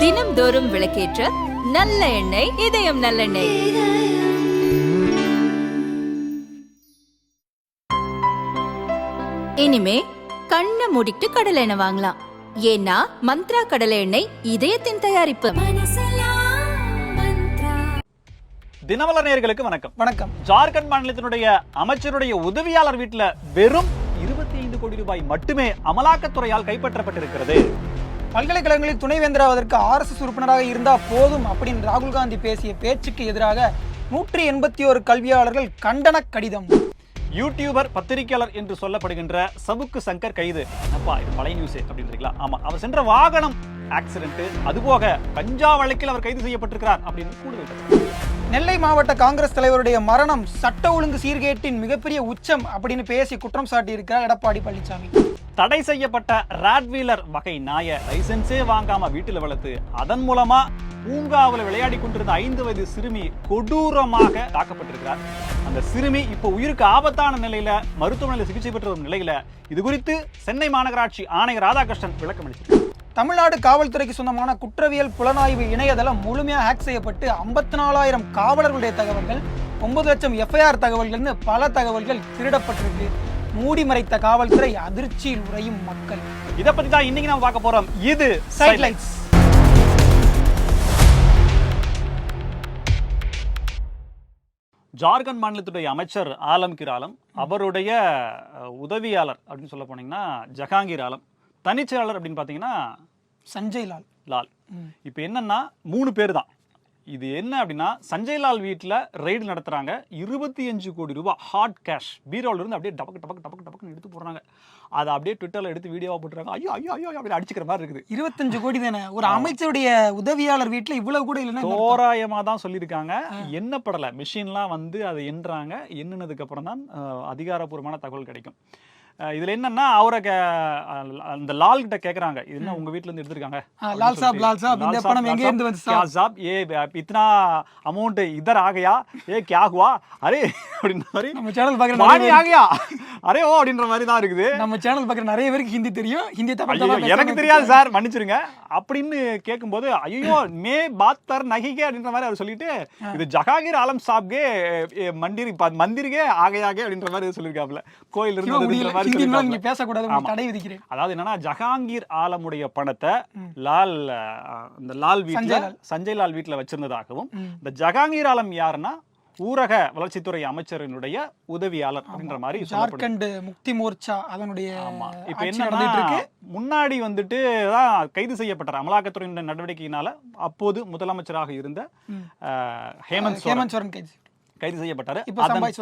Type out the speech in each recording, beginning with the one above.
தினம்தோறும் விளக்கேற்ற நல்ல எண்ணெய் இதயம் நல்லெண்ணெய். இனிமே கண்ணை மூடிட்டு கடலை எண்ணெய் வாங்கலாம். ஏன்னா மந்த்ரா கடலை எண்ணெய் இதயத்தின் தயாரிப்பு. தினமலர் நேயர்களுக்கு வணக்கம். வணக்கம். ஜார்க்கண்ட் மாநிலத்தினுடைய அமைச்சருடைய உதவியாளர் வீட்டுல வெறும் இருபத்தி ஐந்து கோடி ரூபாய் மட்டுமே அமலாக்கத்துறையால் கைப்பற்றப்பட்டிருக்கிறது. பல்கலைக்கழகங்களில் துணைவேந்தராவதற்கு ஆர்எஸ்எஸ் உறுப்பினராக இருந்தால் போதும் அப்படின்னு ராகுல் காந்தி பேசிய பேச்சுக்கு எதிராக நூற்றி எண்பத்தி ஒரு கல்வியாளர்கள் கண்டன கடிதம். யூடியூபர் பத்திரிகையாளர் என்று சொல்லப்படுகின்ற சபுக்கு சங்கர் கைது. அப்பா இது பழைய நியூஸ் அப்படின்றீங்களா? ஆமா அவர் சென்ற வாகனம் ஆக்சிடென்ட் அதுபோக கஞ்சா வழக்கில் அவர் கைது செய்யப்பட்டிருக்கிறார் அப்படின்னு கூடுதல் நெல்லை மாவட்ட காங்கிரஸ் தலைவருடைய மரணம் சட்ட ஒழுங்கு சீர்கேட்டின் மிகப்பெரிய உச்சம் அப்படின்னு பேசி குற்றம் சாட்டியிருக்கிறார் எடப்பாடி பழனிசாமி. தடை செய்யப்பட்ட ராட்வீலர் வகை நாயை லைசன்ஸே வாங்காம வீட்டில் வளர்த்து அதன் மூலமா பூங்காவில் விளையாடி கொண்டிருந்த ஐந்து வயது சிறுமி கொடூரமாக தாக்கப்பட்டிருக்கிறார். அந்த சிறுமி இப்போ உயிருக்கு ஆபத்தான நிலையில மருத்துவமனையில் சிகிச்சை பெற்று வரும் நிலையில இது குறித்து சென்னை மாநகராட்சி ஆணையர் ராதாகிருஷ்ணன் விளக்கம் அளிச்சிருக்கார் தமிழ்நாடு காவல்துறைக்கு சொந்தமான குற்றவியல் புலனாய்வு இணையதளம் முழுமையாக ஹேக் செய்யப்பட்டு ஐம்பத்தி நாலாயிரம் காவலர்களுடைய தகவல்கள் ஒன்பது லட்சம் எஃப்ஐஆர் தகவல்கள்னு பல தகவல்கள் திருடப்பட்டிருக்கு. மூடி மறைத்த காவல்துறை அதிர்ச்சியில் உறையும் மக்கள். இதை பத்தி தான் இன்னைக்கு நம்ம பார்க்க போறோம். இது சைட்லைட்ஸ் ஜார்க்கண்ட் மாநிலத்துடைய அமைச்சர் ஆலம் கிர் ஆலம் அவருடைய உதவியாளர் அப்படின்னு சொல்ல போனீங்கன்னா ஜஹாங்கீர் ஆலம். தனிச்செயலாளர் அப்படின்னு பார்த்தீங்கன்னா சஞ்சய் லால். லால். இப்போ என்னன்னா மூணு பேர் தான் இது என்ன அப்படின்னா சஞ்சய் லால் வீட்டில் ரெய்டு நடத்துறாங்க. இருபத்தி அஞ்சு கோடி ரூபாய் ஹாட் கேஷ் பீரோல இருந்து அப்படியே டபக்கு டபக்கு டபக்கு டபக்குன்னு எடுத்து போடுறாங்க. அதை அப்படியே ட்விட்டரில் எடுத்து வீடியோவாக போட்டுறாங்க ஐயோ ஐயோ ஐயோ அப்படி அடிச்சுக்கிற மாதிரி இருக்குது. இருபத்தஞ்சு கோடி தானே? ஒரு அமைச்சருடைய உதவியாளர் வீட்டுல இவ்வளவு கூட இல்லைன்னா தோராயமா தான் சொல்லியிருக்காங்க. எண்ணப்படலை மிஷின்லாம் வந்து அதை எண்ணுறாங்க. எண்ணுனதுக்கு அப்புறம் தான் அதிகாரப்பூர்வமான தகவல் கிடைக்கும். இதுல என்னன்னா அவரை அந்த லால் கிட்ட கேட்குறாங்க இது என்ன உங்கள் வீட்டிலேருந்து எடுத்திருக்காங்க? லால் சாப் லால் சாப் இந்த பணம் எங்கே இருந்து வந்து சாப் சாப் ஏ இத்தனா அமௌண்ட் இதர் ஆகையா? ஏ கியாகுவா அரே அப்படின்ற மாதிரி. நம்ம சேனல் பார்க்குற மாணி ஆகையா? அரே ஓ அப்படின்ற மாதிரி தான் இருக்குது. நம்ம சேனல் பார்க்குற நிறைய பேருக்கு ஹிந்தி தெரியும். ஹிந்தி தமிழ் எனக்கு தெரியாது சார் மன்னிச்சிருங்க. அப்படின்னு கேட்கும்போது ஐயோ மே பாத்தர் நகிகே அப்படின்ற மாதிரி அவர் சொல்லிட்டு இது ஜஹாங்கீர் ஆலம் சாப்கே மண்டிரி மந்திரிகே ஆகையாகே அப்படின்ற மாதிரி சொல்லியிருக்காப்புல கோயில் இருந்து நீங்க பேசக்கூடாது தடை விதிக்கிறேன். அதாவது என்னன்னா ஜஹாங்கீர் ஆலமுடைய பணத்தை லால் இந்த லால் வீட்ல சஞ்சய் லால். வீட்ல வச்சிருந்ததாகவும் இந்த ஜஹாங்கீர் ஆலம் யாருன்னா ஊரக வளர்ச்சித்துறை அமைச்சரினுடைய உதவியாளர் அப்படின்ற மாதிரி ஜார்க்கண்ட் முக்தி மோர்ச்சா அதனுடைய இப்ப என்னன்னா நடந்துட்டு இருக்கு முன்னாடி வந்துட்டு தான் கைது செய்யப்பட்டார் அமலாக்கத்துறையின் நடவடிக்கையினால அப்போது முதலமைச்சராக இருந்த ஹேமந்த் ஹேமந்த் சோரன் கைது கைது செய்யப்பட்டாரு.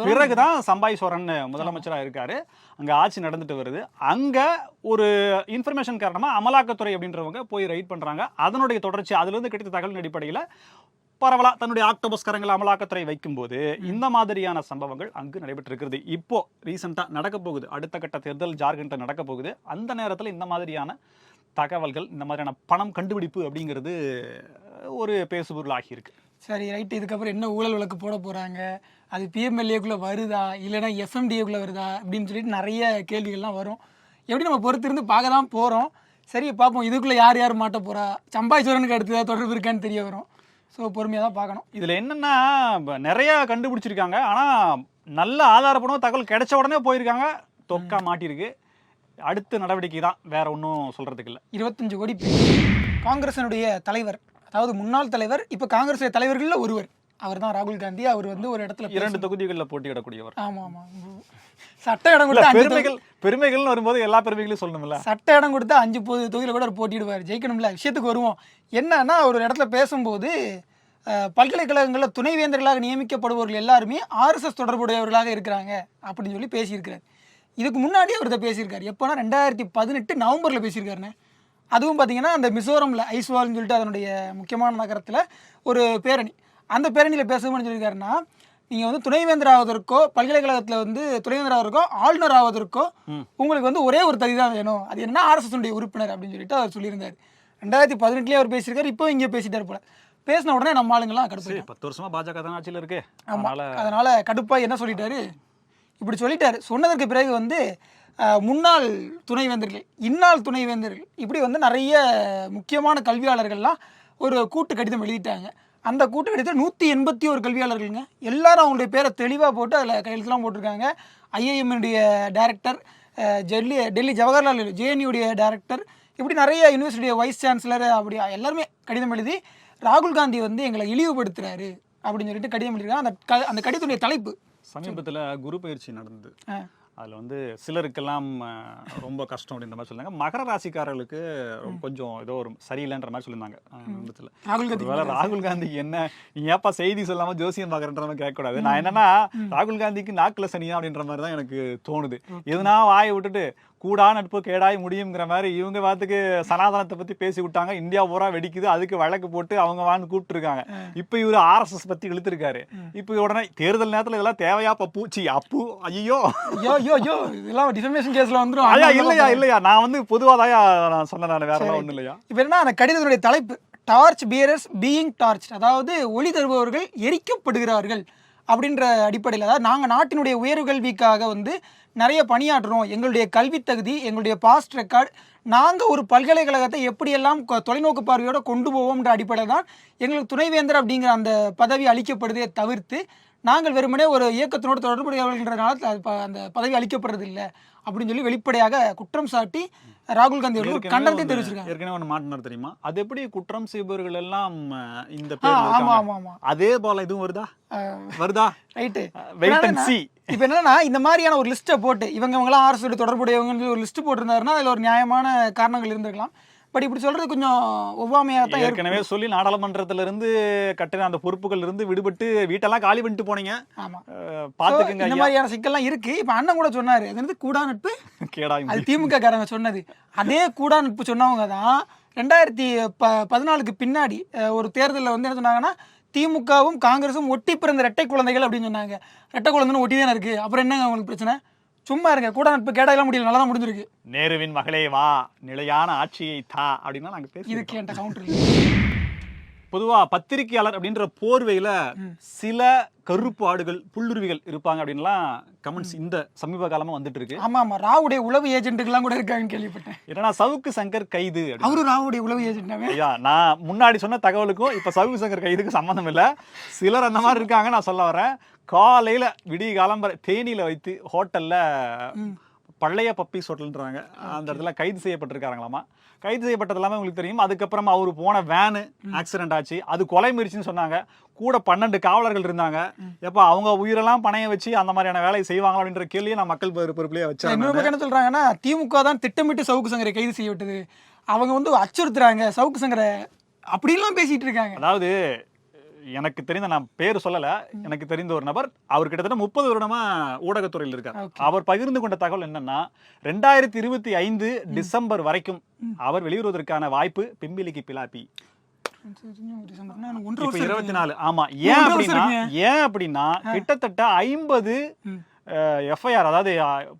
பிறகுதான் சம்பாய் சோரன்? முதலமைச்சரா இருக்காரு. அங்க ஆட்சி நடந்துட்டு வருது. அங்க ஒரு இன்ஃபர்மேஷன் காரணமா அமலாக்கத்துறை அப்படின்றவங்க போய் ரைட் பண்றாங்க. அதனுடைய தொடர்ச்சி அதுல இருந்து கிடைத்த தகவலின் அடிப்படையில பரவலா தன்னுடைய ஆக்டோபஸ் கரங்கள் அமலாக்கத்துறை வைக்கும்போது இந்த மாதிரியான சம்பவங்கள் அங்கு நடைபெற்றிருக்கிறது இப்போ ரீசெண்டா நடக்க போகுது. அடுத்த கட்ட தேர்தல் ஜார்க்கண்ட்ல நடக்க போகுது. அந்த நேரத்துல இந்த மாதிரியான தகவல்கள் இந்த மாதிரியான பணம் கண்டுபிடிப்பு அப்படிங்கிறது ஒரு பேசுபொருள் ஆகியிருக்கு சரி ரைட் இதுக்கப்புறம் என்ன ஊழல் வழக்கு போட போறாங்க? அது பிஎம்எல்ஏக்குள்ள வருதா? இல்லைன்னா எஃப்எம்டிஏக்குள்ள வருதா? அப்படின்னு சொல்லிட்டு நிறைய கேள்விகள்லாம் வரும். எப்படி நம்ம பொறுத்து இருந்து பார்க்க தான் போறோம். சரி பார்ப்போம். இதுக்குள்ள யார் யார் மாட்ட போறா? சம்பாய் சோரனுக்கு அடுத்து ஏதாவது தொடர்பு இருக்கான்னு தெரிய வரும். ஸோ பொறுமையாக தான் பார்க்கணும். இதுல என்னன்னா நிறைய கண்டுபிடிச்சிருக்காங்க. ஆனா நல்ல ஆதாரப்பூர்வ தகவல் கிடைச்ச உடனே போயிருக்காங்க. தொக்கா மாட்டிருக்கு அடுத்த நடவடிக்கை தான். வேற ஒன்றும் சொல்றதுக்கு இல்ல. இருபத்தஞ்சு கோடி காங்கிரசினுடைய தலைவர் அதாவது முன்னாள் தலைவர் இப்போ காங்கிரஸ் தலைவர்களில் ஒருவர். அவர் தான் ராகுல் காந்தி. அவர் வந்து ஒரு இடத்துல இரண்டு தொகுதிகளில் போட்டியிடக்கூடியவர். ஆமா ஆமா. சட்ட இடம் கொடுத்தா பெருமைகள் பெருமைகள்னு வரும்போது எல்லா பெருமைகளையும் சொல்லணும்ல. சட்ட இடம் கொடுத்தா அஞ்சு பொது தொகுதியில் கூட அவர் போட்டியிடுவார். ஜெயிக்கணும்ல விஷயத்துக்கு வருவோம். என்னன்னா அவர் ஒரு இடத்துல பேசும்போது பல்கலைக்கழகங்களில் துணைவேந்தர்களாக நியமிக்கப்படுபவர்கள் எல்லாருமே ஆர்எஸ்எஸ் தொடர்புடையவர்களாக இருக்கிறாங்க அப்படின்னு சொல்லி பேசியிருக்கிறார். இதுக்கு முன்னாடி அவர் இதை பேசியிருக்காரு. எப்போனா ரெண்டாயிரத்தி பதினெட்டு நவம்பரில் பேசியிருக்காருண்ணே. அதுவும் பார்த்தீங்கன்னா அந்த மிசோரமில் ஐஸ்வால்னு சொல்லிட்டு அதனுடைய முக்கியமான நகரத்தில் ஒரு பேரணி. அந்த பேரணியில் பேசும்போது சொல்லியிருக்காருன்னா நீங்கள் வந்து துணைவேந்தர் ஆவதற்கோ பல்கலைக்கழகத்தில் வந்து துணைவேந்தர் ஆவதற்கோ ஆளுநர் ஆவதற்கோ உங்களுக்கு வந்து ஒரே ஒரு தகுதி தான் வேணும். அது என்ன ஆர்எஸ்எஸ் உடைய உறுப்பினர் அப்படின்னு சொல்லிட்டு அவர் சொல்லியிருந்தார். ரெண்டாயிரத்தி பதினெட்டுலேயே அவர் பேசியிருக்காரு இப்போ இங்கே பேசிட்டார் போல. பேசின உடனே நம்ம ஆளுங்கெல்லாம் கடுப்பு பத்து வருஷமா பாஜக தான் ஆட்சியில் இருக்கு. ஆமா. அதனால அதனால கடுப்பா என்ன சொல்லிட்டாரு? இப்படி சொல்லிட்டாரு. சொன்னதற்கு பிறகு வந்து முன்னாள் துணைவேந்தர்கள் இந்நாள் துணைவேந்தர்கள் இப்படி வந்து நிறைய முக்கியமான கல்வியாளர்கள்லாம் ஒரு கூட்டு கடிதம் எழுதிட்டாங்க. அந்த கூட்டு கடிதம் நூற்றி எண்பத்தி ஒரு கல்வியாளர்களுங்க. எல்லாரும் அவங்களுடைய பேரை தெளிவாக போட்டு அதில் கையெழுத்துலாம் போட்டிருக்காங்க. ஐஐஎம்னுடைய டைரக்டர் டெல்லி டெல்லி ஜவஹர்லால் ஜேஎன்யூடைய டைரக்டர் இப்படி நிறைய யூனிவர்சிட்டிய வைஸ் சான்சலர் அப்படி எல்லாருமே கடிதம் எழுதி ராகுல் காந்தி வந்து எங்களை இழிவுபடுத்துறாரு அப்படின்னு சொல்லிட்டு கடிதம் எழுதியிருக்காங்க. அந்த க அந்த கடிதத்துடைய தலைப்பு. சமீபத்துல குரு பயிற்சி நடந்தது. அதுல வந்து சிலருக்கெல்லாம் ரொம்ப கஷ்டம் அப்படின்ற மாதிரி சொல்லுங்க மகர ராசிக்காரர்களுக்கு கொஞ்சம் ஏதோ ஒரு சரியில்லைன்ற மாதிரி சொல்லியிருந்தாங்க. ராகுல் காந்தி ஒருவேளை ராகுல் காந்திக்கு என்ன ஏப்பா செய்தி சொல்லாம ஜோசியம் பாக்குறன்ற மாதிரி கேட்கக்கூடாது. நான் என்னன்னா ராகுல் காந்திக்கு நாக்குல சனியா அப்படின்ற மாதிரி தான் எனக்கு தோணுது. எதுனா வாயை விட்டுட்டு கூடா நட்பு கேடாய் முடியுங்கிற மாதிரி இவங்க வாத்துக்கு சனாதனத்தை பத்தி பேசி விட்டாங்க. இந்தியா பூரா வெடிக்குது. அதுக்கு வழக்கு போட்டு அவங்க வான்னு கூப்பிட்டு இருக்காங்க இப்ப இவரு ஆர்எஸ்எஸ் பத்தி இழுத்துருக்காரு. இப்ப உடனே தேர்தல் நேரத்துல இதெல்லாம் தேவையா? பப்பு சி அப்பு ஐயோ ஐயோ ஐயோ ஐயோ இதெல்லாம் டிஃபர்மேஷன் கேஸ்ல வந்துரும். ஐயா இல்லையா இல்லையா. நான் வந்து பொதுவாதாயா நான் சொன்னேன் நான் வேற எல்லாம் ஒண்ணும் இல்லையா. இப்போ என்ன அந்த கடிதத்துடைய தலைப்பு டார்ச் பியரர்ஸ் பீயிங் டார்ச் அதாவது ஒளி தருபவர்கள் எரிக்கப்படுகிறார்கள். அப்படின்ற அடிப்படையில் அதாவது நாங்கள் நாட்டினுடைய உயர்கல்விக்காக வந்து நிறைய பணியாற்றுறோம். எங்களுடைய கல்வி தகுதி எங்களுடைய பாஸ்ட் ரெக்கார்ட் நாங்கள் ஒரு பல்கலைக்கழகத்தை எப்படியெல்லாம் தொலைநோக்கு பார்வையோடு கொண்டு போவோம்ன்ற அடிப்படையில் தான் எங்களுக்கு துணைவேந்தர் அப்படிங்கிற அந்த பதவி அளிக்கப்படுதே தவிர்த்து நாங்கள் வெறுமனே ஒரு இயக்கத்தினோடு தொடர்புடையவர்கள்ன்றனால ப- அந்த பதவி அளிக்கப்படுறது இல்லை அப்படின்னு சொல்லி வெளிப்படையாக குற்றம் சாட்டி ராகுல் காந்தி அவர்கள் ஒரு கண்டனத்தை தெரிவிச்சிருக்காங்க. ஏற்கனவே ஒன்று மாட்டினார் தெரியுமா? அது எப்படி குற்றம் செய்பவர்கள் எல்லாம் இந்த ஆமா ஆமா ஆமா. அதே போல இதுவும் வருதா? வருதா? ரைட்டு. வெயிட் அண்ட் சி இப்போ என்னன்னா இந்த மாதிரியான ஒரு லிஸ்ட்டை போட்டு இவங்க இவங்களாம் ஆர்எஸ் தொடர்புடையவங்கன்னு சொல்லி ஒரு லிஸ்ட் போட்டிருந்தாருன்னா அதில் ஒரு நியாயமான காரணங்கள் இருந்திருக்கலாம். பட் இப்படி சொல்றது கொஞ்சம் ஒவ்வாமையாக தான் ஏற்கனவே சொல்லி நாடாளுமன்றத்துல இருந்து கட்டின அந்த பொறுப்புகள் இருந்து விடுபட்டு வீட்டெல்லாம் காலி பண்ணிட்டு போனீங்க. ஆமா. பாத்துக்குங்க இந்த மாதிரியான சிக்கல்லாம் இருக்கு. இப்போ அண்ணன் கூட சொன்னாரு. அது வந்து கூடா நட்பு அது திமுக காரங்க சொன்னது. அதே கூடா நட்பு சொன்னவங்க தான் ரெண்டாயிரத்தி ப பதினாலுக்கு பின்னாடி ஒரு தேர்தலில் வந்து என்ன சொன்னாங்கன்னா திமுகவும் காங்கிரஸும் ஒட்டி பிறந்த ரெட்டை குழந்தைகள் அப்படின்னு சொன்னாங்க. ரெட்டை குழந்தைன்னு ஒட்டி தானே இருக்கு. அப்புறம் என்னங்க உங்களுக்கு பிரச்சனை? சும்மா இருங்க கூட நட்பு கேடாயெல்லாம் முடியல நல்லா தான் முடிஞ்சிருக்கு. நேருவின் மகளே வா நிலையான ஆட்சியை தா அப்படின்னா நாங்க பேசி இதுக்கு என்கிட்ட கவுண்டர் பொதுவா பத்திரிகையாளர் அப்படின்ற போர்வையில சில கருப்பு ஆடுகள் புல்லுருவிகள் இருப்பாங்க அப்படின்லாம் கமெண்ட்ஸ் இந்த சமீப காலமா வந்துட்டு இருக்கு. ஆமா ஆமா. ராவுடைய உளவு ஏஜென்ட்டுக்கெல்லாம் கூட இருக்காங்கன்னு கேள்விப்பட்டேன். என்னன்னா சவுக்கு சங்கர் கைது. அவரும் ராவுடைய உளவு ஏஜென்ட்டாவே ஐயா நான் முன்னாடி சொன்ன தகவலுக்கும் இப்ப சவுக்கு சங்கர் கைதுக்கு சம்மந்தம் இல்ல. சிலர் அந்த மாதிரி இருக்காங்க நான் சொல்ல வரேன். காலையில விடிய காலம்பர தேனியில வைத்து ஹோட்டல்ல பழைய பப்பீஸ் ஹோட்டல்ன்றாங்க அந்த இடத்துல கைது செய்யப்பட்டிருக்காங்களாமா. கைது செய்யப்பட்டது எல்லாமே உங்களுக்கு தெரியும். அதுக்கப்புறம் அவர் போன வேனு ஆக்சிடென்ட் ஆச்சு. அது கொலை முயற்சின்னு சொன்னாங்க. கூட பன்னெண்டு காவலர்கள் இருந்தாங்க. எப்ப அவங்க உயிரெல்லாம் பணைய வச்சு அந்த மாதிரியான வேலையை செய்வாங்க அப்படின்ற கேள்வியை நான் மக்கள் பொறு- பொறுப்புலயே வச்சேன் இன்னொரு பக்கம் என்ன சொல்றாங்கன்னா திமுக தான் திட்டமிட்டு சவுக்கு சங்கரை கைது செய்ய விட்டது. அவங்க வந்து அச்சுறுத்துறாங்க. சவுக்கு சங்கரை அப்படிலாம் பேசிட்டு இருக்காங்க. அதாவது எனக்கு தெரிந்த நான் பேர் சொல்லல. எனக்கு தெரிந்த ஒரு நபர் அவர் கிட்டத்தட்ட முப்பது வருடமா ஊடகத்துறையில் இருக்கார். அவர் பகிர்ந்து கொண்ட தகவல் என்னன்னா ரெண்டாயிரத்தி இருபத்தி ஐந்து டிசம்பர் வரைக்கும் அவர் வெளியுறவதற்கான வாய்ப்பு பிம்பிலிக்கு பிலாப்பி இருபத்தி. நாலு ஆமா. ஏன் அப்படின்னா ஏன் அப்படின்னா கிட்டத்தட்ட ஐம்பது. எஃப்ஐஆர் அதாவது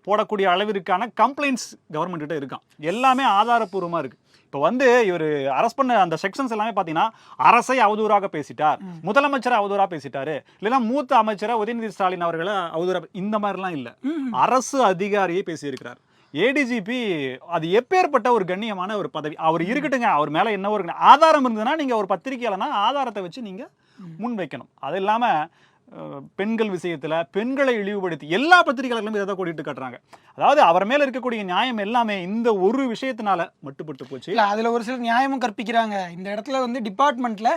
போடக்கூடிய அளவிற்கான கம்ப்ளைண்ட்ஸ் கவர்மெண்ட் கிட்ட இருக்கான் எல்லாமே ஆதாரப்பூர்வமா இருக்கு. இப்போ வந்து இவர் அரெஸ்ட் பண்ண அந்த செக்ஷன்ஸ் எல்லாமே பார்த்தீங்கன்னா அரசை அவதூறாக பேசிட்டார். முதலமைச்சரை அவதூறா பேசிட்டாரு. இல்லைன்னா மூத்த அமைச்சரை உதயநிதி ஸ்டாலின் அவர்களை அவதூறா இந்த மாதிரிலாம் இல்லை. அரசு அதிகாரியே பேசியிருக்கிறார். ஏடிஜிபி அது எப்பேற்பட்ட ஒரு கண்ணியமான ஒரு பதவி. அவர் இருக்கட்டுங்க அவர் மேல என்ன ஒரு ஆதாரம் இருந்ததுன்னா நீங்க ஒரு பத்திரிகையாளனா ஆதாரத்தை வச்சு நீங்க முன் வைக்கணும் அது இல்லாம அஹ், பெண்கள் விஷயத்துல பெண்களை இழிவுபடுத்தி எல்லா பத்திரிகைகளும் இதை தான் கூட்டிட்டு கட்டுறாங்க. அதாவது அவர் மேல இருக்கக்கூடிய நியாயம் எல்லாமே இந்த ஒரு விஷயத்தினால மட்டுப்பட்டு போச்சு. இல்ல அதுல ஒரு சில நியாயமும் கற்பிக்கிறாங்க. இந்த இடத்துல வந்து டிபார்ட்மெண்ட்ல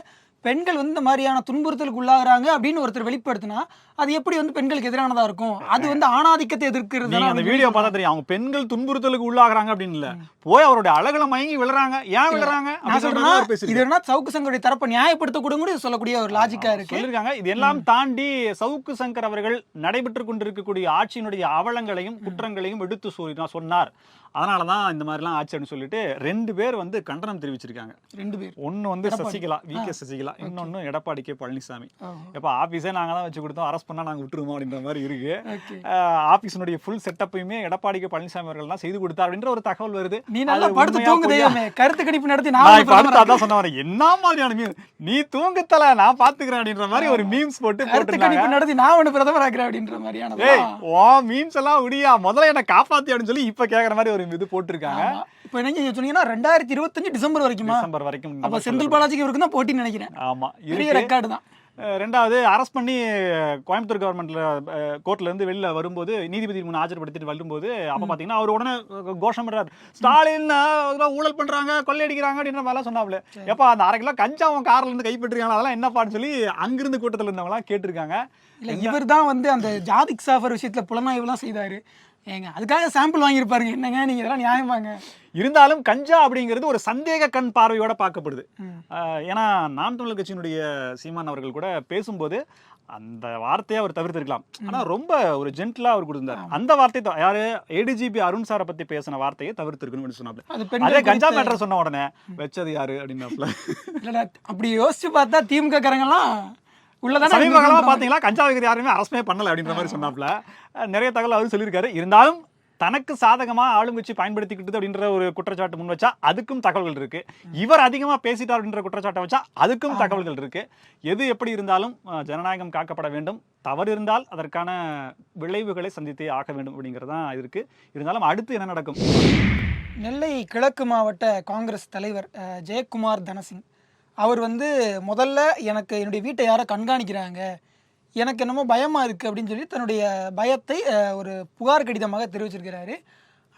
பெண்கள் வந்து இந்த மாதிரியான துன்புறுத்தலுக்கு உள்ளாகுறாங்க அப்படின்னு ஒருத்தர் வெளிப்படுத்தினா அது எப்படி வந்து பெண்களுக்கு எதிரானதா இருக்கும்? அது வந்து ஆணாதிக்கத்தை எதிர்க்கிறது அந்த வீடியோ பார்த்தா தெரியும். அவங்க பெண்கள் துன்புறுத்தலுக்கு உள்ளாகுறாங்க அப்படின்னு இல்ல. போய் அவருடைய அழகுல மயங்கி விழுறாங்க. ஏன் விழுறாங்க? நான் சொல்றேன்னா. இது என்ன சவுக்கு சங்கருடைய தரப்பை நியாயப்படுத்தக்கூடிய கூட இது சொல்லக்கூடிய ஒரு லாஜிக்கா இருக்கு. சொல்லிருக்காங்க. இதெல்லாம் தாண்டி சவுக்கு சங்கர் அவர்கள் நடைபெற்று கொண்டிருக்கக்கூடிய ஆட்சியினுடைய அவலங்களையும் குற்றங்களையும் எடுத்து சொல்லி சொன்னார். அதனால தான் இந்த மாதிரிலாம் ஆச்சு அப்படின்னு சொல்லிட்டு ரெண்டு பேர் வந்து கண்டனம் தெரிவிச்சிருக்காங்க. ரெண்டு பேர். ஒன்னு வந்து. சசிகலா வி கே சசிகலா இன்னொன்னு எடப்பாடி கே பழனிசாமி. ஆ. எப்ப ஆபீஸே நாங்க தான் வச்சு கொடுத்தோம் அரெஸ்ட் பண்ணா நாங்க விட்டுருவோம் அப்படின்ற மாதிரி இருக்கு. ஓகே. ஆபீஸினுடைய ஃபுல் செட்டப்பையுமே எடப்பாடி கே பழனிசாமி அவர்கள் தான் செய்து கொடுத்தார் அப்படின்ற ஒரு தகவல் வருது. நீ நல்லா படுத்து உண்மையா தூங்கு பொய்யா? தெய்வமே கருத்து கணிப்பு நடத்தி நான் இப்ப அடுத்து அதான் சொன்ன வரேன் என்ன மாதிரியான மீம் நீ தூங்குத்தல நான் பாத்துக்கிறேன் அப்படின்ற மாதிரி ஒரு மீம்ஸ் போட்டு கருத்து கணிப்பு நடத்தி நான் ஒண்ணு பிரதமர் ஆக்குறேன் அப்படின்ற மாதிரியானது? ஏய் ஓ மீம்ஸ் எல்லாம் உடியா. முதல்ல என்ன காப்பாத்தி அப்படின்னு சொல்லி இப்ப கேக்குற மாதிரி ஒரு இது போட்டிருக்காங்க. இப்போ என்ன சொன்னீங்கன்னா ரெண்டாயிரத்தி இருபத்தஞ்சு டிசம்பர் வரைக்குமா? டிசம்பர் வரைக்கும் அப்ப செந்தில் பாலாஜிக்கு இவருக்கு தான் போட்டின்னு நினைக்கிறேன். ஆமா. பெரிய ரெக்கார்டு தான். ரெண்டாவது அரெஸ்ட் பண்ணி கோயம்புத்தூர் கவர்மெண்ட்ல கோர்ட்ல இருந்து வெளில வரும்போது நீதிபதி முன் ஆஜர்படுத்திட்டு வரும்போது அப்ப பாத்தீங்கன்னா அவர் உடனே கோஷம் பண்றாரு ஸ்டாலின் ஊழல் பண்றாங்க கொள்ளையடிக்கிறாங்க அப்படின்ற மாதிரிலாம் சொன்னாப்ல எப்ப அந்த அரை கிலோ கஞ்சா அவன் கார்ல இருந்து கைப்பற்றிருக்காங்க அதெல்லாம் என்னப்பான்னு சொல்லி அங்கிருந்து கூட்டத்துல இருந்தவங்க எல்லாம் கேட்டிருக்காங்க. இல்ல இவர் தான் வந்து அந்த ஜாதிக் சாஃபர் விஷயத்துல புலனாய்வுலாம் செய்தாரு. ஏங்க அதுக்காக சாம்பிள் வாங்கியிருப்பாருங்க என்னங்க நீங்க இதெல்லாம் நியாயமாங்க? இருந்தாலும் கஞ்சா அப்படிங்கிறது ஒரு சந்தேக கண் பார்வையோட பார்க்கப்படுது. ஏன்னா நாம் தமிழர் கட்சியினுடைய சீமான் அவர்கள் கூட பேசும்போது அந்த வார்த்தையை அவர் தவிர்த்திருக்கலாம். ஆனா ரொம்ப ஒரு ஜென்டிலா அவர் கொடுத்தார் அந்த வார்த்தை யாரு? ஏடிஜிபி அருண் சாரை பத்தி பேசின வார்த்தையை தவிர்த்திருக்கணும்னு சொன்னாப்ல. அது கஞ்சா மேட்டர் சொன்ன உடனே வச்சது யாரு? அப்படின்னாப்ல. அப்படி யோசிச்சு பார்த்தா திமுக காரங்கெல்லாம் உள்ளதானே சமீப காலமா இருந்திருக்காங்க. பாத்தீங்களா? கஞ்சா வைக்கிற யாருமே அரசமே பண்ணல அப்படின்ற மாதிரி சொன்னாப்ல. நிறைய தகவல் அவர் சொல்லியிருக்காரு. இருந்தாலும் தனக்கு சாதகமா ஆளுங்கட்சி பயன்படுத்திக்கிட்டது அப்படின்ற ஒரு குற்றச்சாட்டு முன் வச்சா அதுக்கும் தகவல்கள் இருக்கு. இவர் அதிகமா பேசிட்டார் அப்படின்ற குற்றச்சாட்டை வச்சா அதுக்கும் தகவல்கள் இருக்கு. எது எப்படி இருந்தாலும் ஜனநாயகம் காக்கப்பட வேண்டும். தவறு இருந்தால் அதற்கான விளைவுகளை சந்தித்தே ஆக வேண்டும் அப்படிங்கிறது தான் இருக்கு. இருந்தாலும் அடுத்து என்ன நடக்கும்? நெல்லை கிழக்கு மாவட்ட காங்கிரஸ் தலைவர் ஜெயக்குமார் தனசிங். அவர் வந்து முதல்ல எனக்கு என்னுடைய வீட்டை யாரோ கண்காணிக்கிறாங்க. எனக்கு என்னமோ பயமாக இருக்குது அப்படின்னு சொல்லி தன்னுடைய பயத்தை ஒரு புகார் கடிதமாக தெரிவிச்சிருக்கிறாரு.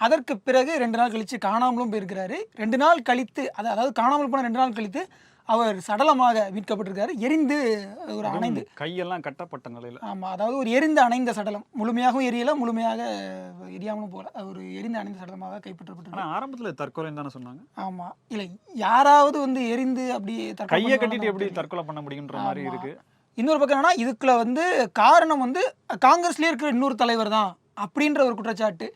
அதற்கு பிறகு ரெண்டு நாள் கழித்து காணாமலும் போயிருக்கிறாரு. ரெண்டு நாள் கழித்து அது அதாவது காணாமல் போன ரெண்டு நாள் கழித்து அவர் சடலமாக மீட்கப்பட்டிருக்காரு. எரிந்து ஒரு அணைந்து. கையெல்லாம் கட்டப்பட்ட நிலையில. ஆமாம் அதாவது ஒரு எரிந்து அணைந்த சடலம். முழுமையாகவும் எரியல முழுமையாக எரியாமலும் போல ஒரு எரிந்து அணைந்த சடலமாக கைப்பற்றப்பட்டிருக்கு. ஆரம்பத்துல தற்கொலைன்னு தானே சொன்னாங்க. ஆமா. இல்லை யாராவது வந்து எரிந்து அப்படி தற்கொலை கையை கட்டிட்டு எப்படி தற்கொலை பண்ண முடியுன்ற மாதிரி ஆமா. இருக்கு. இன்னொரு பக்கம் என்னன்னா இதுக்குள்ள வந்து காரணம் வந்து காங்கிரஸ்லயே இருக்கிற இன்னொரு தலைவர் தான் அப்படின்ற ஒரு குற்றச்சாட்டு.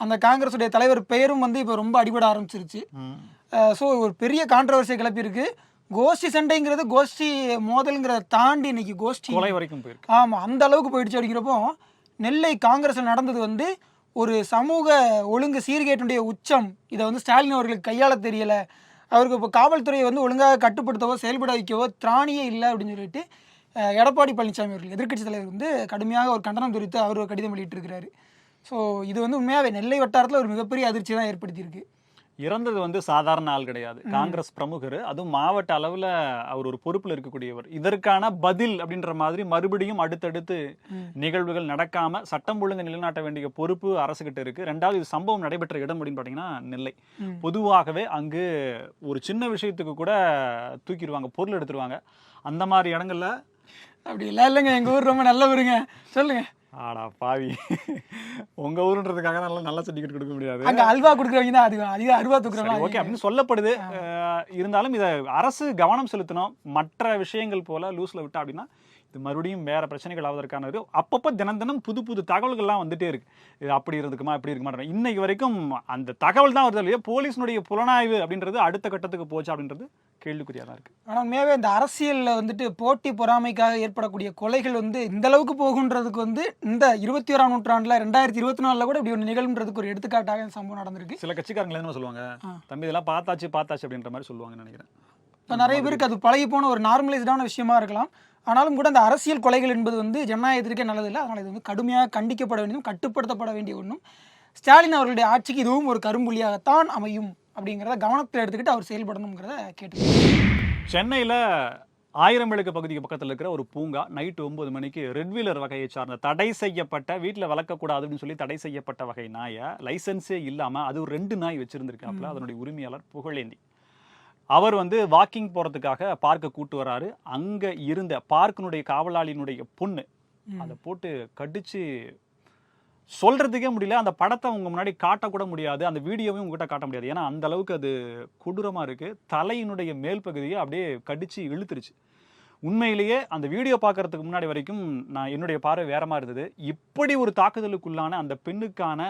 அந்த காங்கிரஸுடைய தலைவர் பெயரும் வந்து இப்போ ரொம்ப அடிபட ஆரம்பிச்சிருச்சு. ஸோ ஒரு பெரிய கான்ட்ரவர்சியை கிளப்பியிருக்கு. கோஷ்டி சண்டைங்கிறது கோஷ்டி மோதல்ங்கிறத தாண்டி இன்னைக்கு கோஷ்டி கொலை வரைக்கும் போயிருக்கு. ஆமாம் அந்த அளவுக்கு போயிடுச்சு அப்படிங்கிறப்போ நெல்லை காங்கிரஸில் நடந்தது வந்து ஒரு சமூக ஒழுங்கு சீர்கேட்டினுடைய உச்சம். இதை வந்து ஸ்டாலின் அவர்களுக்கு கையாள தெரியல. அவருக்கு இப்போ காவல்துறையை வந்து ஒழுங்காக கட்டுப்படுத்தவோ செயல்பட வைக்கவோ திராணியே இல்லை அப்படின்னு சொல்லிட்டு எடப்பாடி பழனிசாமி அவர்கள் எதிர்க்கட்சி தலைவர் வந்து கடுமையாக ஒரு கண்டனம் தெரிவித்து அவர் கடிதம் வெளியிட்டிருக்கிறாரு. ஸோ இது வந்து உண்மையாகவே நெல்லை வட்டாரத்தில் ஒரு மிகப்பெரிய அதிர்ச்சி தான் ஏற்படுத்தியிருக்கு. இறந்தது வந்து சாதாரண ஆள் கிடையாது. காங்கிரஸ் பிரமுகர். அதுவும் மாவட்ட அளவுல அவர் ஒரு பொறுப்புல இருக்கக்கூடியவர். இதற்கான பதில் அப்படின்ற மாதிரி மறுபடியும் அடுத்தடுத்து நிகழ்வுகள் நடக்காம சட்டம் ஒழுங்கு நிலைநாட்ட வேண்டிய பொறுப்பு அரசுகிட்ட இருக்கு. ரெண்டாவது இது சம்பவம் நடைபெற்ற இடம் அப்படின்னு பாத்தீங்கன்னா நெல்லை. பொதுவாகவே அங்கு ஒரு சின்ன விஷயத்துக்கு கூட தூக்கிடுவாங்க பொருள் எடுத்துருவாங்க. அந்த மாதிரி இடங்கள்ல அப்படி இல்லை இல்லைங்க. எங்கள் ஊர் ரொம்ப நல்ல ஊருங்க. சொல்லுங்க. ஆடா பாவி. உங்க ஊருன்றதுக்காக நல்ல நல்ல சர்டிஃபிகேட் கொடுக்க முடியாது. அங்கே அல்வா கொடுக்குறவங்க தான் அதிகம் அதிகம் அருவா சரி, ஓகே தூக்குறவங்க அப்படின்னு சொல்லப்படுது. இருந்தாலும் இதை அரசு கவனம் செலுத்தணும். மற்ற விஷயங்கள் போல லூஸ்ல விட்டா அப்படின்னா இது மறுபடியும் வேற பிரச்சனைகள் ஆவதற்கான இது அப்பப்போ தினம் தினம் புது புது தகவல்கள்லாம் வந்துட்டே இருக்கு. இது அப்படி இருக்குமா இப்படி இருக்குமா இன்னைக்கு வரைக்கும் அந்த தகவல் தான் வருது இல்லையா? போலீஸினுடைய புலனாய்வு அப்படின்றது அடுத்த கட்டத்துக்கு போச்சு அப்படின்றது கேள்விக்குறியா தான் இருக்கு. ஆனால் உண்மையாகவே இந்த அரசியலில் வந்துட்டு போட்டி பொறாமைக்காக ஏற்படக்கூடிய கொலைகள் வந்து இந்த அளவுக்கு போகுன்றதுக்கு வந்து இந்த இருபத்தி ஓராம் நூற்றாண்டில் ரெண்டாயிரத்தி இருபத்தி நாலில் கூட இப்படி ஒரு நிகழ்ன்றதுக்கு ஒரு எடுத்துக்காட்டாக சம்பவம் நடந்திருக்கு. சில கட்சிக்காரங்க என்ன சொல்லுவாங்க. தம்பி இதெல்லாம் பார்த்தாச்சு பார்த்தாச்சு அப்படின்ற மாதிரி சொல்லுவாங்கன்னு நினைக்கிறேன். இப்போ நிறைய பேருக்கு அது பழகி போன ஒரு நார்மலைஸ்டான விஷயமா இருக்கலாம். ஆனாலும் கூட அந்த அரசியல் கொலைகள் என்பது வந்து ஜனநாயகத்திற்கே நல்லதில்லை. அதனால் இது வந்து கடுமையாக கண்டிக்கப்பட வேண்டியதும் கட்டுப்படுத்தப்பட வேண்டிய ஒன்றும் ஸ்டாலின் அவர்களுடைய ஆட்சிக்கு இதுவும் ஒரு கரும்புள்ளியாகத்தான் அமையும் அப்படிங்கிறத கவனத்தில் எடுத்துக்கிட்டு அவர் செயல்படணுங்கிறத கேட்டு சென்னையில் ஆயிரம் விளக்கு பகுதிக்கு பக்கத்தில் இருக்கிற ஒரு பூங்கா நைட்டு ஒன்பது மணிக்கு ரெட் வீலர் வகையை சார்ந்த தடை செய்யப்பட்ட வீட்டில் வளர்க்கக்கூடாது அப்படின்னு சொல்லி தடை செய்யப்பட்ட வகை நாயை லைசன்ஸே இல்லாமல் அது ஒரு ரெண்டு நாய் வச்சிருந்திருக்காப்புல அதனுடைய உரிமையாளர் புகழேந்தி. அவர் வந்து வாக்கிங் போகிறதுக்காக பார்க்க கூட்டு வராரு. அங்கே இருந்த பார்க்கினுடைய காவலாளியினுடைய பொண்ணு அதை போட்டு கடிச்சு சொல்றதுக்கே முடியல. அந்த படத்தை உங்க முன்னாடி காட்டக்கூட முடியாது. அந்த வீடியோவையும் உங்ககிட்ட காட்ட முடியாது. ஏன்னா அந்த அளவுக்கு அது கொடூரமா இருக்கு. தலையினுடைய மேல் பகுதியை அப்படியே கடிச்சு இழுத்துருச்சு. உண்மையிலேயே அந்த வீடியோ பார்க்கறதுக்கு முன்னாடி வரைக்கும் நான் என்னுடைய பார்வை வேற மாதிரி இருந்தது. இப்படி ஒரு தாக்குதலுக்குள்ளான அந்த பெண்ணுக்கான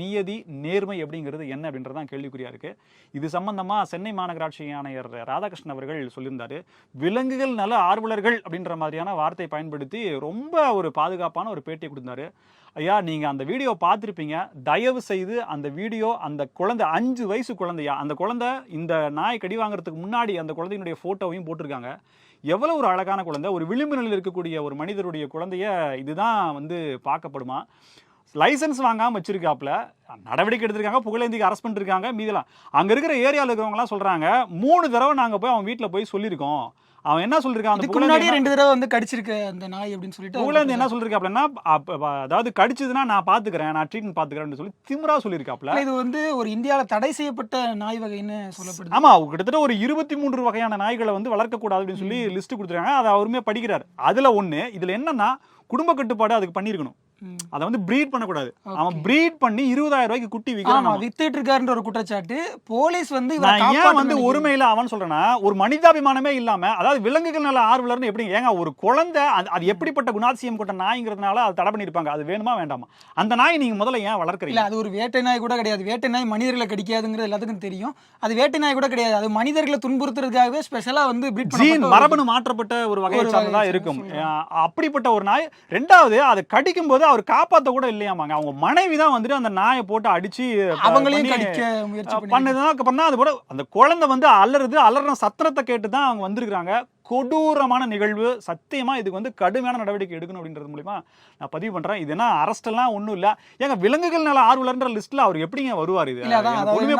நியதி நேர்மை அப்படிங்கிறது என்ன அப்படின்றது தான் கேள்விக்குறியா இருக்கு. இது சம்பந்தமா சென்னை மாநகராட்சி ஆணையர் ராதாகிருஷ்ணன் அவர்கள் சொல்லியிருந்தாரு. விலங்குகள் நல ஆர்வலர்கள் அப்படின்ற மாதிரியான வார்த்தை பயன்படுத்தி ரொம்ப ஒரு பாதுகாப்பான ஒரு பேட்டியை கொடுத்தாரு. ஐயா நீங்க அந்த வீடியோ பார்த்துருப்பீங்க. தயவு செய்து அந்த வீடியோ அந்த குழந்தை அஞ்சு வயசு குழந்தையா அந்த குழந்தை இந்த நாய் கடி வாங்குறதுக்கு முன்னாடி அந்த குழந்தையினுடைய போட்டோவையும் போட்டிருக்காங்க. எவ்வளவு ஒரு அழகான குழந்தை ஒரு விளிம்பு நிலையில் இருக்கக்கூடிய ஒரு மனிதருடைய குழந்தைய இதுதான் வந்து பார்க்கப்படுமா? லைசன்ஸ் வாங்காம வச்சிருக்காப்ல நடவடிக்கை எடுத்திருக்காங்க புகழேந்திக்கு அரெஸ்ட் பண்ணிருக்காங்க மீதெல்லாம். அங்க இருக்கிற ஏரியால இருக்கிறவங்கலாம் சொல்றாங்க மூணு தடவை நாங்க போய் அவன் வீட்ல போய் சொல்லியிருக்கோம். அவன் என்ன சொல்லியிருக்கான்? அந்த என்ன- ரெண்டு தடவை வந்து கடிச்சிருக்கு அந்த நாய் அப்படின்னு சொல்லிட்டு புகழேந்தி என்ன சொல்லியிருக்காப்லன்னா அதாவது கடிச்சதுன்னா நான் பாத்துக்கிறேன் நான் ட்ரீட்மெண்ட் பாத்துக்கிறேன்னு சொல்லி திமிரா சொல்லியிருக்காப்ல இது வந்து ஒரு இந்தியால தடை செய்யப்பட்ட நாய் வகைன்னு சொல்லப்படுது. ஆமா கிட்டத்தட்ட ஒரு இருபத்தி மூன்று வகையான நாய்களை வந்து வளர்க்கக்கூடாது அப்படின்னு சொல்லி லிஸ்ட் கொடுத்துருக்காங்க. அதை அவருமே படிக்கிறார். அதுல ஒண்ணு இதுல என்னன்னா குடும்ப கட்டுப்பாடு அதுக்கு பண்ணியிருக்கணும். அதை வந்து ப்ரீட் பண்ணக்கூடாது. அவன் ப்ரீட் பண்ணி இருபதாயிரம் ரூபாய்க்கு குட்டி விற்கிறான் வித்துட்டு இருக்காருன்ற ஒரு குற்றச்சாட்டு. போலீஸ் வந்து ஏன் வந்து. ஒருமையில அவன் சொல்றேன்னா ஒரு மனிதாபிமானமே இல்லாம அதாவது விலங்குகள் நல்ல ஆர்வலர்னு எப்படி ஏங்க ஒரு குழந்தை அது- எப்படிப்பட்ட குணாதிசயம் கொண்ட நாய்ங்கிறதுனால அது தடை பண்ணிருப்பாங்க அது வேணுமா வேண்டாமா? அந்த நாய் நீங்க முதல்ல ஏன் இல்ல வளர்க்குறீங்க அது ஒரு வேட்டை நாய் கூட கிடையாது. வேட்டை நாய் மனிதர்களை கடிக்காதுங்கிறது எல்லாத்துக்கும் தெரியும். அது வேட்டை நாய் கூட கிடையாது. அது மனிதர்களை துன்புறுத்துறதுக்காகவே ஸ்பெஷலா வந்து ஜீன் மரபணு மாற்றப்பட்ட ஒரு வகையை சார்ந்ததா இருக்கும். அப்படிப்பட்ட ஒரு நாய். ரெண்டாவது அதை கடிக்கும் போது அவர் காப்பாத்த கூட இல்லையாமாங்க. அவங்க மனைவி தான் வந்துட்டு அந்த நாயை போட்டு அடிச்சு அவங்களையும் கடிக்க முயற்சி பண்ணதுதான் அப்புறம் அது கூட அந்த குழந்தை வந்து அலறுது அலற சத்திரத்தை கேட்டு தான் அவங்க வந்திருக்காங்க கொடூரமான நிகழ்வு. சத்தியமா இதுக்கு வந்து கடுமையான நடவடிக்கை எடுக்கணும் அப்படின்றது மூலியமா நான் பதிவு பண்றேன். இது என்ன அரஸ்ட் எல்லாம் ஒண்ணும் இல்ல. ஏங்க விலங்குகள் நல ஆர்வலர்ன்ற லிஸ்ட்ல அவர் எப்படிங்க வருவார் இது? என்ன-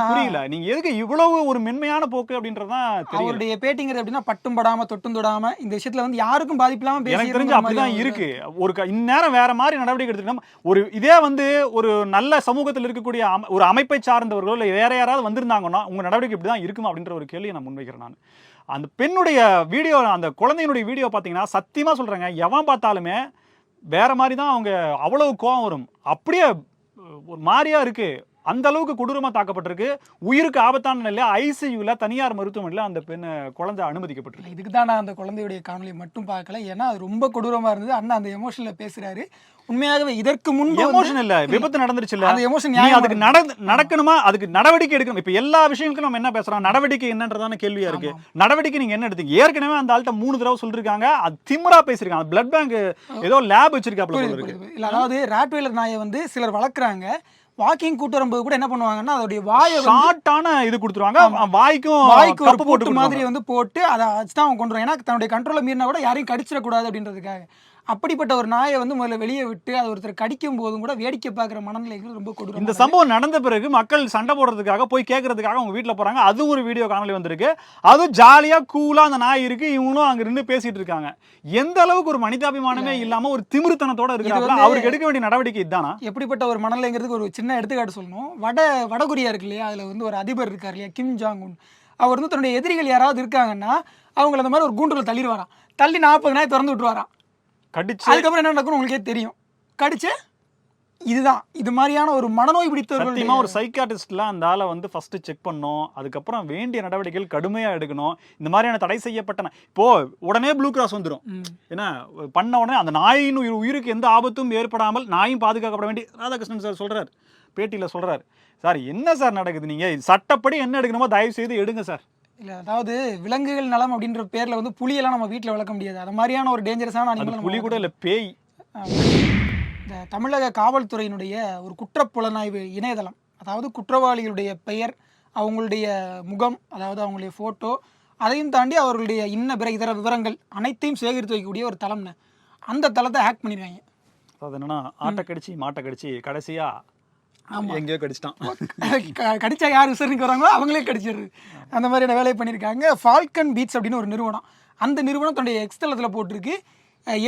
புரியல. நீங்க எதுக்கு இவ்வளவு ஒரு மென்மையான போக்கு அப்படின்றதான் தெரியல அவருடைய பேட்டிங்கிறது எப்படின்னா பட்டும் படாம தொட்டும் தொடாம இந்த விஷயத்துல வந்து யாருக்கும் பாதிப்பு இல்லாம எனக்கு தெரிஞ்சு மாதிரி அப்படிதான் அவர் இருக்கு. ஒரு இந்நேரம் வேற மாதிரி நடவடிக்கை எடுத்துக்கணும் ஒரு இதே வந்து ஒரு நல்ல சமூகத்தில் இருக்கக்கூடிய ஒரு அமைப்பை சார்ந்தவர்களோ இல்லை வேற யாராவது வந்திருந்தாங்கன்னா உங்க நடவடிக்கை இப்படிதான் இருக்குமா அப்படின்ற ஒரு கேள்வியை நான் முன்வைக்கிறேன் நான். அந்த பெண்ணுடைய வீடியோ அந்த குழந்தையினுடைய வீடியோ பார்த்தீங்கன்னா சத்தியமாக சொல்கிறாங்க எவன் பார்த்தாலுமே வேறு மாதிரி தான் அவங்க அவ்வளவு கோவம் வரும். அப்படியே ஒரு மாதிரியாக இருக்குது அந்த அளவுக்கு கொடூரமா தாக்கப்பட்டிருக்கு. உயிருக்கு ஆபத்தான நிலையில ஐசியூல தனியார் மருத்துவமனையில அந்த பெண் குழந்தை அனுமதிக்கப்பட்டிருக்கு. இதுக்கு தான் நான் அந்த குழந்தையுடைய காணொலியை மட்டும் பார்க்கல. ஏன்னா அது ரொம்ப கொடூரமா இருந்தது. அண்ணா அந்த எமோஷன்ல பேசுறாரு. உண்மையாகவே இதற்கு வந்து- எமோஷன் இல்ல. விபத்து நடந்துருச்சு இல்ல அந்த எமோஷன் அதுக்கு நட நடக்கணுமா? அதுக்கு நடவடிக்கை எடுக்கணும். இப்ப எல்லா விஷயங்களுக்கும் நம்ம என்ன பேசுறோம்? நடவடிக்கை என்னன்றதான கேள்வியா இருக்கு. நடவடிக்கை நீங்க என்ன எடுத்தீங்க? ஏற்கனவே அந்த ஆள்கிட்ட மூணு தடவை சொல்லிருக்காங்க. அது திமிரா பேசிருக்காங்க. பிளட் பேங்க் ஏதோ லேப் வச்சிருக்காப்ல இருக்கு. அதாவது ராட்வெயிலர் நாயை வந்து சிலர் வளர்க்குறாங்க. வாக்கிங் கூட்டு வரும்போது கூட என்ன பண்ணுவாங்கன்னா அதோடைய வாயை ஷார்ட்டான இது கொடுத்துருவாங்க வாய்க்கும் வாய்க்கு ஒரு போட்டு மாதிரி. வந்து போட்டு அதை வச்சுதான் அவன் கொண்டு வருவான். ஏன்னா தன்னுடைய கண்ட்ரோலை மீறினா கூட யாரையும் கடிச்சிடக்கூடாது அப்படின்றதுக்காக அப்படிப்பட்ட ஒரு நாயை வந்து முதல்ல வெளியே விட்டு அது ஒருத்தர் கடிக்கும் போதும் கூட வேடிக்கை பார்க்குற மனநிலைகள் ரொம்ப கொடூரம் இந்த சம்பவம் நடந்த பிறகு மக்கள் சண்டை போடுறதுக்காக போய் கேட்கறதுக்காக அவங்க வீட்ல போறாங்க. அதுவும் ஒரு வீடியோ காணொலி வந்திருக்கு. அதுவும் ஜாலியா கூலா அந்த நாய் இருக்கு. இவங்களும் அங்க நின்று பேசிட்டு இருக்காங்க. எந்த அளவுக்கு ஒரு மனிதாபிமானமே இல்லாம ஒரு திமிருத்தனத்தோட இருக்கிறாங்க அவருக்கு எடுக்க வேண்டிய நடவடிக்கை இதானா எப்படிப்பட்ட ஒரு மனநிலைங்கிறதுக்கு ஒரு சின்ன எடுத்துக்காட்டு சொல்லணும். வட வடகொரியா இருக்கு இல்லையா? அதில் வந்து ஒரு அதிபர் இருக்கார் இல்லையா? கிம் ஜாங் உன் அவர் வந்து தன்னுடைய எதிரிகள் யாராவது இருக்காங்கன்னா அவங்கள அந்த மாதிரி ஒரு கூண்டுல தள்ளிடுவாராம். தள்ளி நாற்பது நாய் திறந்து விட்டுருவாராம். கடிச்சு அதுக்கப்புறம் என்ன நடக்கும்னு உங்களுக்கே தெரியும். கடிச்சு இதுதான். இது மாதிரியான ஒரு மனநோய் பிடித்தவர்கள் ஒரு சைக்காட்டிஸ்ட்ல அந்த ஆளை வந்து ஃபர்ஸ்ட் செக் பண்ணணும் அதுக்கப்புறம் வேண்டிய நடவடிக்கைகள் கடுமையா எடுக்கணும். இந்த மாதிரியான தடை செய்யப்பட்ட நா- இப்போ உடனே ப்ளூ கிராஸ் வந்துரும். ம். ஏன்னா பண்ண உடனே அந்த நாயின் உயிர் உயிருக்கு எந்த ஆபத்தும் ஏற்படாமல் நாயும் பாதுகாக்கப்பட வேண்டிய ராதாகிருஷ்ணன் சார் சொல்றாரு. பேட்டியில சொல்றாரு. சார் என்ன சார் நடக்குது நீங்க? சட்டப்படி என்ன எடுக்கணுமோ தயவு செய்து எடுங்க சார் இல்ல அதாவது விலங்குகள் நலம் அப்படின்ற பேர்ல வந்து புலியெல்லாம் நம்ம வீட்டில் வளர்க்க முடியாது. அது மாதிரியான ஒரு டேஞ்சரஸான அனிமல் புலி கூட இல்ல பேய். இந்த தமிழக காவல்துறையினுடைய ஒரு குற்றப்புலனாய்வு இணையதளம் அதாவது குற்றவாளிகளுடைய பெயர் அவங்களுடைய முகம் அதாவது அவங்களுடைய ஃபோட்டோ அதையும் தாண்டி அவர்களுடைய இன்ன பிற இதர விவரங்கள் அனைத்தையும் சேகரித்து வைக்கக்கூடிய ஒரு தளம்னு. அந்த தளத்தை ஹேக் பண்ணிடுவாங்க அது என்னன்னா ஆட்டை கடிச்சு மாட்டை கடிச்சு கடைசியா எங்கேயோ கடிச்சிட்டான். கடிச்சா யார் விசாரணைக்கு வராங்களோ அவங்களே கடிச்சிடுறது அந்த மாதிரியான வேலையை பண்ணியிருக்காங்க? ஃபால்கன் பீட்ஸ் அப்படின்னு ஒரு நிறுவனம். அந்த நிறுவனம் தன்னுடைய எக்ஸ்தலத்தில் போட்டிருக்கு.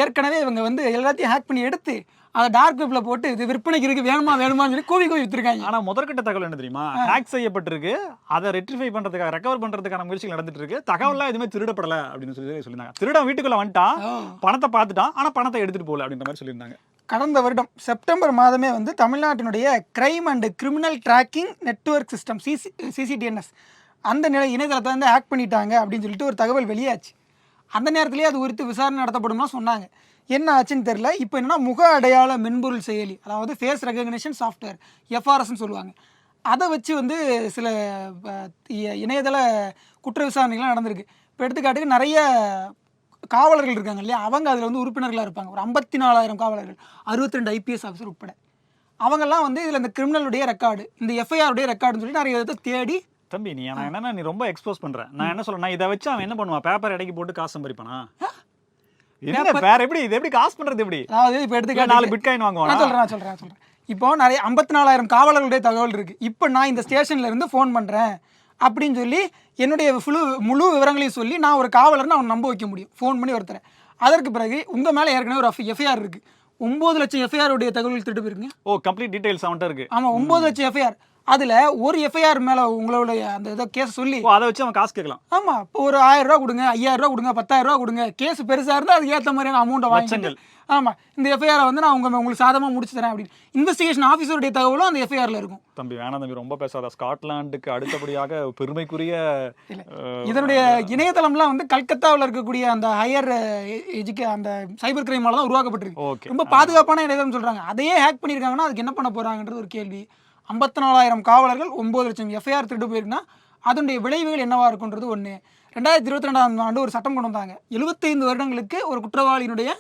ஏற்கனவே இவங்க வந்து எல்லாத்தையும் ஹேக் பண்ணி எடுத்து அதை டார்க் வெப்பில் போட்டு இது விற்பனைக்கு இருக்கு வேணுமா வேணுமான்னு சொல்லி கூவி கூவி வித்துருக்காங்க. ஆனா முதற்கட்ட தகவல் என்ன தெரியுமா? ஹேக் செய்யப்பட்டிருக்கு. அதை ரெக்டிஃபை பண்றதுக்காக ரெக்கவர் பண்றதுக்கான முயற்சிகள் நடந்துட்டு இருக்கு தகவல்லாம் எதுவுமே திருடப்படல அப்படின்னு சொல்லி சொல்லியிருந்தாங்க. திருடன் வீட்டுக்குள்ள வந்துட்டான். பணத்தை பார்த்துட்டான். ஆனா பணத்தை எடுத்துட்டு போகல அப்படின்ற மாதிரி சொல்லியிருந்தாங்க. கடந்த வருடம் செப்டம்பர் மாதமே வந்து தமிழ்நாட்டினுடைய crime and criminal tracking network system CC CCTNS அந்த நிலை இணையதளத்தை வந்து ஹேக் பண்ணிட்டாங்க அப்படின்னு சொல்லிட்டு ஒரு தகவல் வெளியாச்சு. அந்த நேரத்துலேயே அது குறித்து விசாரணை நடத்தப்படும்னா சொன்னாங்க. என்ன ஆச்சுன்னு தெரில இப்போ என்னன்னா முக அடையாள மென்பொருள் செயலி அதாவது ஃபேஸ் ரெகக்னிஷன் சாஃப்ட்வேர் எஃப்ஆர்எஸ்ன்னு சொல்லுவாங்க. அதை வச்சு வந்து சில இணையதள குற்ற விசாரணைகள்லாம் நடந்திருக்கு. இப்போ எடுத்துக்காட்டுக்கு நிறைய காவலர்கள் இருக்காங்க இல்லையா? அவங்க அதில் வந்து உறுப்பினர்களாக இருப்பாங்க. ஒரு ஐம்பத்தி நாலாயிரம் காவலர்கள் அறுபத்தி ரெண்டு ஐபிஎஸ் ஆஃபீஸர் உட்பட. அவங்கெல்லாம் வந்து இதில் இந்த கிரிமினலுடைய ரெக்கார்டு இந்த எஃப்ஐஆருடைய ரெக்கார்டுன்னு சொல்லி நிறைய இதை தேடி தம்பி நீ நான் என்னன்னா நீ ரொம்ப எக்ஸ்போஸ் பண்ற. நான் என்ன சொல்றேன் இதை வச்சு அவன் என்ன பண்ணுவான்? பேப்பர் இடைக்கு போட்டு காசு சம்பாதிப்பானா என்ன வேற எப்படி? இது எப்படி காசு பண்றது எப்படி? அதாவது இப்போ இல்ல, எடுத்துக்காட்டு நாலு பிட்காயின் வாங்குவானா? நான் சொல்றேன் நான் சொல்றேன் நான் சொல்றேன். இப்போ நிறைய ஐம்பத்தி நாலாயிரம் காவலர்களுடைய தகவல் இருக்கு. இப்போ நான் இந்த ஸ்டேஷன்ல இருந்து ஃபோன் பண்றேன். அப்படின்னு சொல்லி என்னுடைய ஃபுல்லு முழு விவரங்களையும் சொல்லி நான் ஒரு காவலர்னு அவன் நம்ப வைக்க முடியும். ஃபோன் பண்ணி ஒருத்தரை அதற்கு பிறகு உங்க மேல ஏற்கனவே ஒரு எஃப்ஐஆர் இருக்கு. ஒன்பது லட்சம் எஃப்ஐஆர் உடைய தகவல் திருட்டு போயிருங்க ஓ கம்ப்ளீட் டீடைல்ஸ் அவன்கிட்ட இருக்கு. ஆமா ஒன்பது லட்சம் எஃப்ஐஆர் அதுல ஒரு எஃப்ஐஆர் மேல உங்களுடைய அந்த இதை கேஸ் சொல்லி அதை வச்சு அவன் காசு கேட்கலாம். ஆமா இப்போ ஒரு ஆயிரம் ரூபா கொடுங்க ஐயாயிரம் ரூபா கொடுங்க பத்தாயிரம் ரூபா கொடுங்க கேஸ் பெருசா இருந்தா அதுக்கு ஏத்த மாதிரியான அமௌண்ட்டை வாங்கிட்டு லட்சங்கள். ஆமா இந்த எஃப்ஐஆர் வந்து நான் உங்க உங்களுக்கு சாதமா முடிச்சு தரேன் அப்படின்னு. இன்வெஸ்டிகேஷன் ஆஃபீஸருடைய தகவலும் அந்த எஃப்ஐஆர்ல இருக்கும். தம்பி வேணாம் தம்பி ரொம்ப பேசாத. ஸ்காட்லாண்டுக்கு அடுத்தபடியாக பெருமைக்குரிய இதனுடைய இணையதளம்லாம் வந்து கல்கத்தாவில் இருக்கக்கூடிய அந்த ஹையர் எஜுகே அந்த சைபர் கிரைமால தான் உருவாக்கப்பட்டிருக்கு. ஓகே ரொம்ப பாதுகாப்பான இணையதளம் சொல்றாங்க. அதையே ஹேக் பண்ணியிருக்காங்கன்னா அதுக்கு என்ன பண்ண போறாங்கன்றது ஒரு கேள்வி. ஐம்பத்தி நாலாயிரம் காவலர்கள் ஒன்பது லட்சம் எஃப்ஐஆர் திருட்டு போயிருக்குன்னா அதனுடைய விளைவுகள் என்னவா இருக்குன்றது ஒன்று ரெண்டாயிரத்தி இருபத்தி ரெண்டாம் ஆண்டு ஒரு சட்டம் கொண்டு வந்தாங்க. எழுபத்தைந்து வருடங்களுக்கு ஒரு குற்றவாளியினுடைய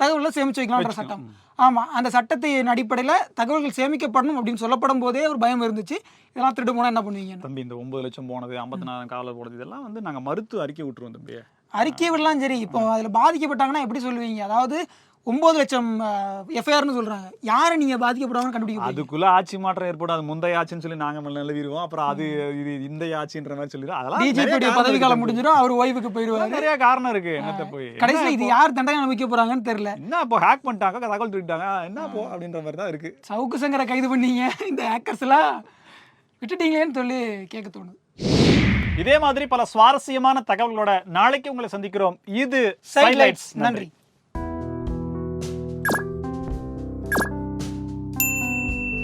தகவல்களை சேமிச்சு வைக்கலாம்ன்ற சட்டம். ஆமாம் அந்த சட்டத்தின் அடிப்படையில் தகவல்கள் சேமிக்கப்படணும் அப்படின்னு சொல்லப்படும் போதே ஒரு பயம் இருந்துச்சு. இதெல்லாம் திருட்டு போனால் என்ன பண்ணுவீங்க தம்பி இந்த ஒன்பது லட்சம் போனது ஐம்பத்தி நாலாயிரம் காவலர் போனது இதெல்லாம் வந்து நாங்க மறுத்து அறிக்கை விட்டுருவோம் தம்பி. அறிக்கை விடலாம் சரி. இப்போ அதில் பாதிக்கப்பட்டாங்கன்னா எப்படி சொல்லுவீங்க? அதாவது ஒன்பது லட்சம் எஃப்ஐஆர்னு சொல்றாங்க. யாரை நீங்க பாதிக்கப்படாமல் கண்டுபிடிக்க? அதுக்குள்ள ஆட்சி மாற்றம் ஏற்படும். அது முந்தைய ஆட்சின்னு சொல்லி நாங்க நிலவிடுவோம் அப்புறம் அது இது இந்த ஆட்சின்ற மாதிரி சொல்லிடுவோம் அதெல்லாம் காரணம் பதவி காலம். முடிஞ்சிடும். அவர் ஓய்வுக்கு போயிடுவாரு. நிறைய காரணம் இருக்கு. என்னத்த போய்? கடைசியில் இது யார் தண்டனை அனுபவிக்க போறாங்கன்னு தெரியல. என்ன இப்போ ஹேக் பண்ணிட்டாங்க தகவல் திருட்டாங்க என்ன போ அப்படின்ற மாதிரி தான் இருக்கு. சவுக்கு சங்கரை கைது பண்ணீங்க. இந்த ஹேக்கர்ஸ் எல்லாம் விட்டுட்டீங்களேன்னு சொல்லி கேட்க தோணுது. இதே மாதிரி பல சுவாரஸ்யமான தகவல்களோட நாளைக்கு உங்களை சந்திக்கிறோம். இது. சைலைட்ஸ் நன்றி.